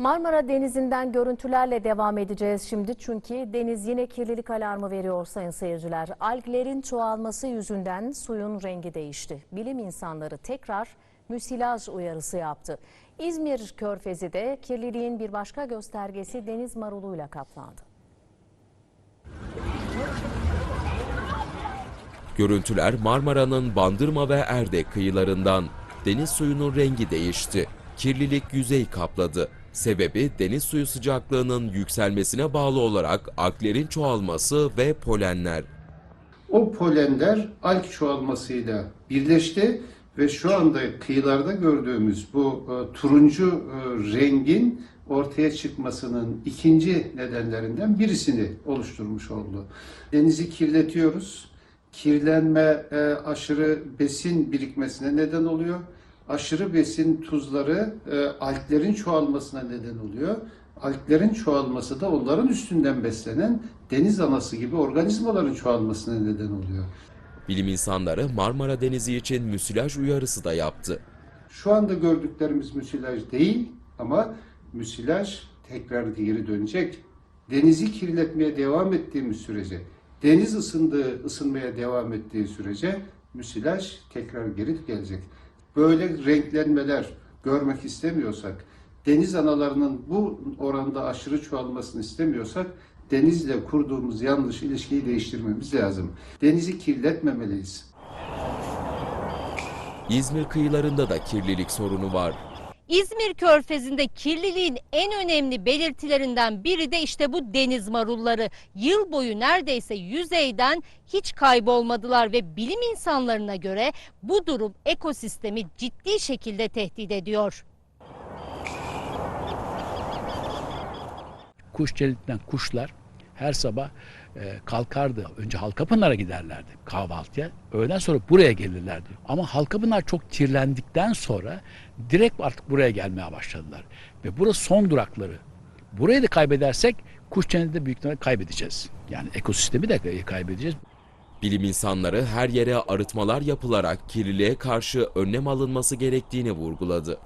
Marmara Denizi'nden görüntülerle devam edeceğiz şimdi çünkü deniz yine kirlilik alarmı veriyor sayın seyirciler. Alglerin çoğalması yüzünden suyun rengi değişti. Bilim insanları tekrar müsilaj uyarısı yaptı. İzmir Körfezi de kirliliğin bir başka göstergesi deniz maruluyla kaplandı. Görüntüler Marmara'nın Bandırma ve Erdek kıyılarından. Deniz suyunun rengi değişti. Kirlilik yüzey kapladı. Sebebi deniz suyu sıcaklığının yükselmesine bağlı olarak alglerin çoğalması ve polenler. O polenler alg çoğalmasıyla birleşti ve şu anda kıyılarda gördüğümüz bu e, turuncu e, rengin ortaya çıkmasının ikinci nedenlerinden birisini oluşturmuş oldu. Denizi kirletiyoruz. Kirlenme e, aşırı besin birikmesine neden oluyor. Aşırı besin tuzları e, alglerin çoğalmasına neden oluyor. Alglerin çoğalması da onların üstünden beslenen deniz anası gibi organizmaların çoğalmasına neden oluyor. Bilim insanları Marmara Denizi için müsilaj uyarısı da yaptı. Şu anda gördüklerimiz müsilaj değil ama müsilaj tekrar geri dönecek. Denizi kirletmeye devam ettiğimiz sürece, deniz ısındığı, ısınmaya devam ettiği sürece müsilaj tekrar geri gelecek. Böyle renklenmeler görmek istemiyorsak, deniz analarının bu oranda aşırı çoğalmasını istemiyorsak, denizle kurduğumuz yanlış ilişkiyi değiştirmemiz lazım. Denizi kirletmemeliyiz. İzmir kıyılarında da kirlilik sorunu var. İzmir Körfezi'nde kirliliğin en önemli belirtilerinden biri de işte bu deniz marulları. Yıl boyu neredeyse yüzeyden hiç kaybolmadılar ve bilim insanlarına göre bu durum ekosistemi ciddi şekilde tehdit ediyor. kuş çelitinden kuşlar her sabah e, kalkardı. Önce Halkapınar'a giderlerdi kahvaltıya. Öğleden sonra buraya gelirlerdi. Ama Halkapınar çok kirlendikten sonra direkt artık buraya gelmeye başladılar. Ve burası son durakları. Burayı da kaybedersek kuş çeneti de büyük kaybedeceğiz. Yani ekosistemi de kaybedeceğiz. Bilim insanları her yere arıtmalar yapılarak kirliliğe karşı önlem alınması gerektiğini vurguladı.